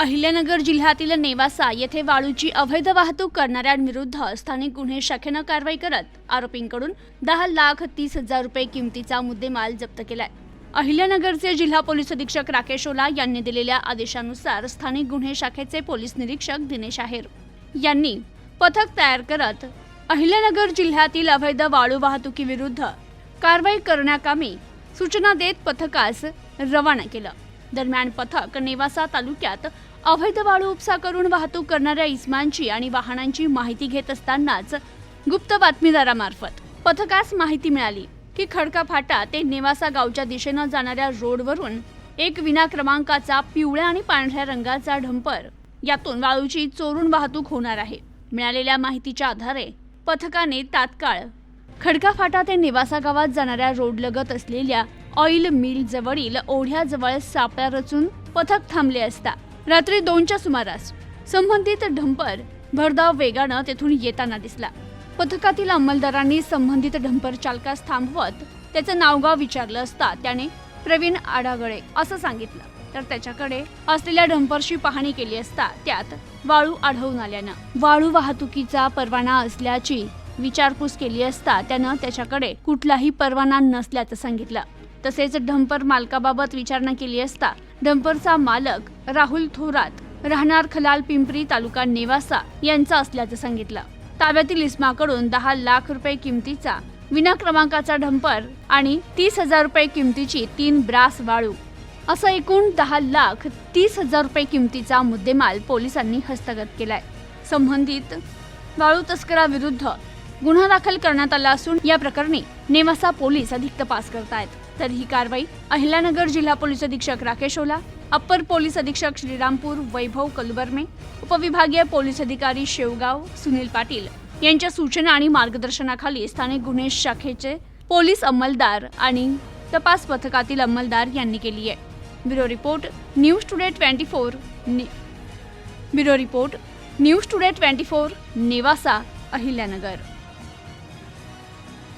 अहिल्यानगर जिल्ह्यातील नेवासा येथे वाळूची अवैध वाहतूक करणाऱ्यांविरुद्ध स्थानिक गुन्हे शाखेनं कारवाई करत आरोपींकडून दहा लाख तीस हजार रुपये किमतीचा मुद्देमाल जप्त केलाय. अहिल्यानगरचे जिल्हा पोलीस अधीक्षक राकेश ओला यांनी दिलेल्या आदेशानुसार स्थानिक गुन्हे शाखेचे पोलीस निरीक्षक दिनेश आहेर यांनी पथक तयार करत अहिल्यानगर जिल्ह्यातील अवैध वाळू वाहतुकीविरुद्ध कारवाई करण्याकामी सूचना देत पथकास रवाना केलं. दरम्यान पथक नेवासा तालुक्यात अवैध वाळू उपसा करून वाहतूक करणाऱ्या इस्मांची आणि वाहनांची माहिती घेत असतानाच गुप्त बातमीदारामार्फत पथकास माहिती मिळाली की खडका फाटा ते नेवासा गावच्या दिशेनं जाणाऱ्या रोडवरून एक विना क्रमांकाचा पिवळ्या आणि पांढऱ्या रंगाचा ढंपर यातून वाळूची चोरून वाहतूक होणार आहे. मिळालेल्या माहितीच्या आधारे पथकाने तात्काळ खडका फाटा ते निवासा गावात जाणाऱ्या रोडलगत असलेल्या ऑइल मिल जवळील ओढ्याजवळ सापळा रचून पथक थांबले असता. रात्री दोनच्या सुमारास संबंधित ढंपर भरधाव वेगानं तेथून येताना दिसला. पथकातील अंमलदारांनी संबंधित ढंपर चालकास थांबवत त्याचं नावगाव विचारलं असता त्याने प्रवीण आडागळे असं सांगितलं. तर त्याच्याकडे असलेल्या ढंपरशी पाहणी केली असता त्यात वाळू आढळून आल्यानं. वाळू वाहतुकीचा परवाना असल्याची विचारपूस केली असता त्यानं त्याच्याकडे कुठलाही परवाना नसल्याचं सांगितलं. तसेच डंपर मालकाबाबत विचारणा केली असता डंपरचा मालक राहुल थोरात राहणार खलाल पिंपरी तालुका नेवासा यांचा असल्याचं सांगितलं. ताब्यातील इस्माकडून दहा लाख रुपये किमतीचा विना क्रमांकाचा डंपर आणि तीस हजार रुपये किमतीची तीन ब्रास वाळू असं एकूण दहा लाख तीस हजार रुपये किमतीचा मुद्देमाल पोलिसांनी हस्तगत केलाय. संबंधित वाळू तस्कराविरुद्ध गुन्हा दाखल करण्यात आला असून या प्रकरणी नेवासा पोलीस अधिक तपास करतायत. तर ही कारवाई अहिल्यानगर जिल्हा पोलीस अधीक्षक राकेश ओला अप्पर पोलीस अधीक्षक श्रीरामपूर वैभव कलबर्मे उपविभागीय पोलीस अधिकारी शेवगाव सुनील पाटील यांच्या सूचना आणि मार्गदर्शनाखाली स्थानिक गुन्हे शाखेचे पोलीस अंमलदार आणि तपास पथकातील अंमलदार यांनी केली आहे. Bureau report news today twenty four bureau report news today twenty four Nevasa Ahilyanagar.